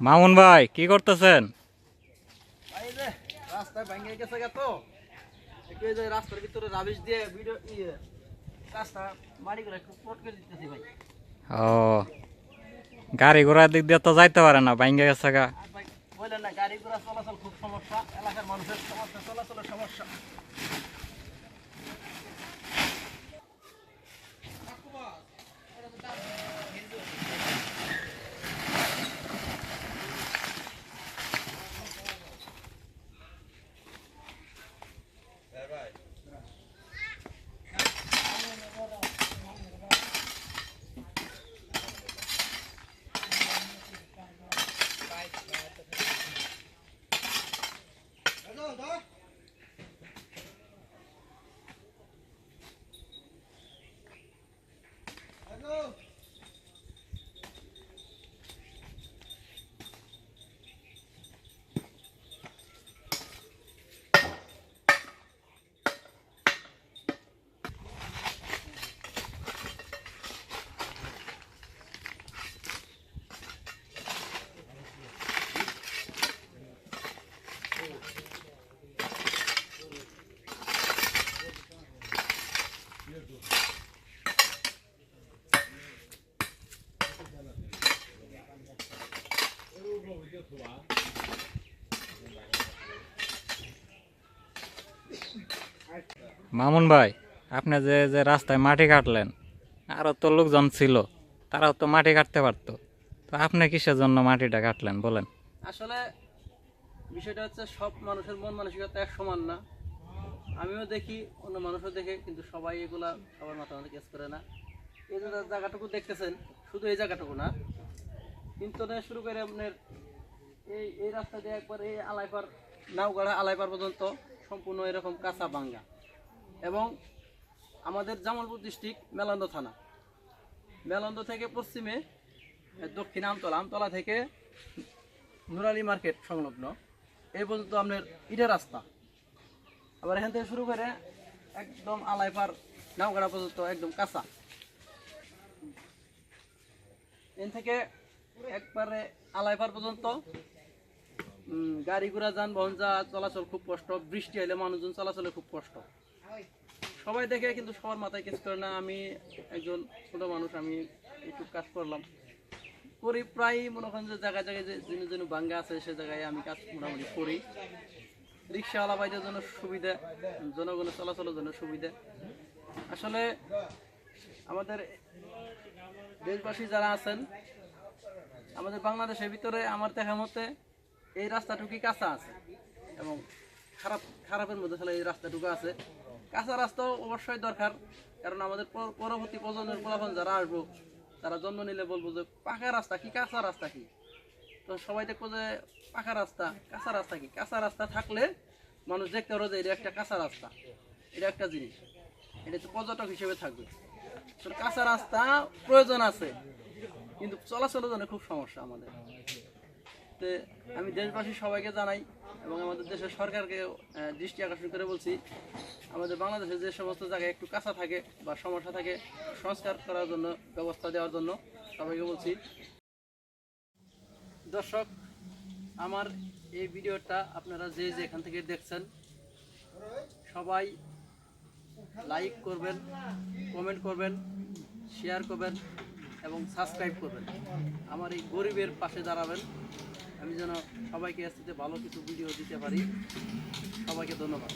মামুন ভাই কি করতেছেন? ভেঙে গেছে গা তো। একটু এই যে রাস্তার ভিতরে রাবিশ দিয়ে ভিডিও ইয়ে রাস্তা মাটি করে একটু পট করে দিতেছি ভাই। ও গাড়ি ঘোড়ার দিক দিয়ে তো যাইতে পারে না ভাঙ্গে গেছে গা। বললেন না গাড়ি ঘোড়া চলাচল খুব সমস্যা এলাকার মানুষের সমস্যা চলাচলের সমস্যা। মামুন ভাই, আপনি যে যে রাস্তায় মাটি কাটলেন, আরও তো লোকজন ছিল, তারাও তো মাটি কাটতে পারতো। তো আপনি কিসের জন্য মাটিটা কাটলেন, বলেন। আসলে বিষয়টা হচ্ছে সব মানুষের মন মানসিকতা এক সমান না। আমিও দেখি, অন্য মানুষও দেখে, কিন্তু সবাই এগুলা সবার মাথা মাথা কেস করে না। এই যে জায়গাটুকু দেখতেছেন, শুধু এই জায়গাটুকু না। কিন্তু শুরু করে আপনার এই এই রাস্তা দিয়ে একবার এই আলাইপার নাওগাড়া আলাইপার পর্যন্ত সম্পূর্ণ এরকম কাঁচা বাঙ্গা। এবং আমাদের জামালপুর ডিস্ট্রিক্ট মেলান্দ থানা। মেলান্দ থেকে পশ্চিমে দক্ষিণ আমতলা আমতলা থেকে নুরালি মার্কেট সংলগ্ন। এই পর্যন্ত আপনার ইটের রাস্তা। আবার এখান থেকে শুরু করে একদম আলাইপার নাওগাড়া পর্যন্ত একদম কাঁচা। এখান থেকে একবারে আলাইপার পর্যন্ত গাড়ি ঘোড়া, যানবাহন যা চলাচল খুব কষ্ট, বৃষ্টি হলে মানুষজন চলাচলে খুব কষ্ট। সবাই দেখে কিন্তু সবার মাথায় কেস করে না। আমি একজন ছোট মানুষ, আমি একটু কাজ করলাম। করি প্রায়, মনে করেন যে জায়গায় জায়গায় যে যিনি বাঙ্গা আছে, সে জায়গায় আমি কাজ মোটামুটি করি। রিক্সাওয়ালা বাইদের জন্য সুবিধা, জনগণের চলাচলের জন্য সুবিধা। আসলে আমাদের দেশবাসী যারা আছেন, আমাদের বাংলাদেশের ভিতরে আমার দেখা মতে এই রাস্তাটুকুই কাঁচা আছে এবং খারাপ, খারাপের মধ্যে তাহলে এই রাস্তাটুকু আছে। কাঁচা রাস্তাও অবশ্যই দরকার, কারণ আমাদের পরবর্তী প্রজন্মের ফলাফল যারা আসব, তারা জন্ম নিলে বলব যে, পাকা রাস্তা কি, কাঁচা রাস্তা কি? তো সবাই দেখব যে, পাকা রাস্তা, কাঁচা রাস্তা কি? কাঁচা রাস্তা থাকলে মানুষ দেখতে পারো যে, এটা একটা কাঁচা রাস্তা। এটা একটা জিনিস। এটা তো পর্যটক হিসেবে থাকবে। তো কাঁচা রাস্তা প্রয়োজন আছে, কিন্তু চলাচলের জন্য খুব সমস্যা আমাদের। তো আমি দেশবাসী সবাইকে জানাই এবং আমাদের দেশের সরকারকে দৃষ্টি আকর্ষণ করে বলছি, আমাদের বাংলাদেশে যে সমস্ত জায়গায় একটু কাঁচা থাকে বা সমস্যা থাকে, সংস্কার করার জন্য, ব্যবস্থা দেওয়ার জন্য সবাইকে বলছি। দর্শক, আমার এই ভিডিওটা আপনারা যে যেখান থেকে দেখছেন, সবাই লাইক করবেন, কমেন্ট করবেন, শেয়ার করবেন এবং সাবস্ক্রাইব করবেন। আমার এই গরিবের পাশে দাঁড়াবেন। আমি যেন সবাইকে আসতে ভালো কিছু ভিডিও দিতে পারি। সবাইকে ধন্যবাদ।